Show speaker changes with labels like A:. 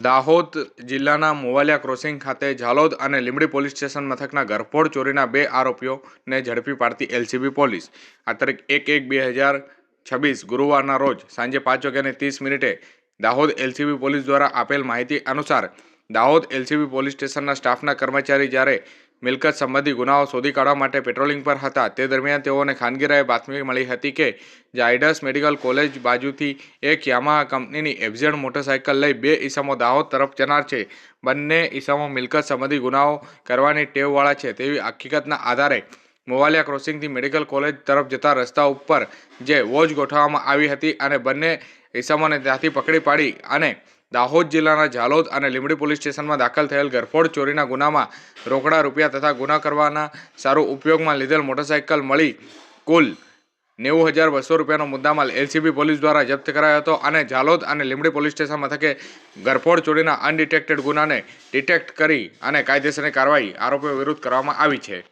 A: દાહોદ જિલ્લાના મોવાલિયા ક્રોસિંગ ખાતે ઝાલોદ અને લીંબડી પોલીસ સ્ટેશન મથકના ગરફોડ ચોરીના બે આરોપીઓને ઝડપી પાડતી એલસીબી પોલીસ. આ તારીખ એક એક બે હજાર છવ્વીસ ગુરુવારના રોજ સાંજે પાંચ વાગ્યાને ત્રીસ મિનિટે દાહોદ એલસીબી પોલીસ દ્વારા આપેલ માહિતી અનુસાર દાહોદ એલસીબી પોલીસ સ્ટેશનના સ્ટાફના કર્મચારી જ્યારે મિલકત સંબંધી ગુનાઓ શોધી કાઢવા માટે પેટ્રોલિંગ પર હતા. તે દરમિયાન તેઓને ખાનગીરાએ બાતમી મળી હતી કે જાયડસ મેડિકલ કોલેજ બાજુથી એક યામા કંપનીની એફઝેડ મોટરસાયકલ લઈ બે ઈસમો દાહોદ તરફ જનાર છે. બંને ઈસમો મિલકત સંબંધી ગુનાઓ કરવાની ટેવવાળા છે તેવી હકીકતના આધારે મોવાલિયા ક્રોસિંગથી મેડિકલ કોલેજ તરફ જતા રસ્તા ઉપર જે વોચ ગોઠવવામાં આવી હતી અને બંને ઈસમોને ત્યાંથી પકડી પાડી અને દાહોદ જિલ્લાના ઝાલોદ અને લીંબડી પોલીસ સ્ટેશનમાં દાખલ થયેલ ગરફોડ ચોરીના ગુનામાં રોકડા રૂપિયા તથા ગુના કરવાના સારું ઉપયોગમાં લીધેલ મોટરસાયકલ મળી કુલ નેવું હજાર બસો રૂપિયાનો મુદ્દામાલ એલસીબી પોલીસ દ્વારા જપ્ત કરાયો હતો અને ઝાલોદ અને લીંબડી પોલીસ સ્ટેશન મથકે ગરફોડ ચોરીના અનડિટેક્ટેડ ગુનાને ડિટેક્ટ કરી અને કાયદેસરની કાર્યવાહી આરોપીઓ વિરુદ્ધ કરવામાં આવી છે.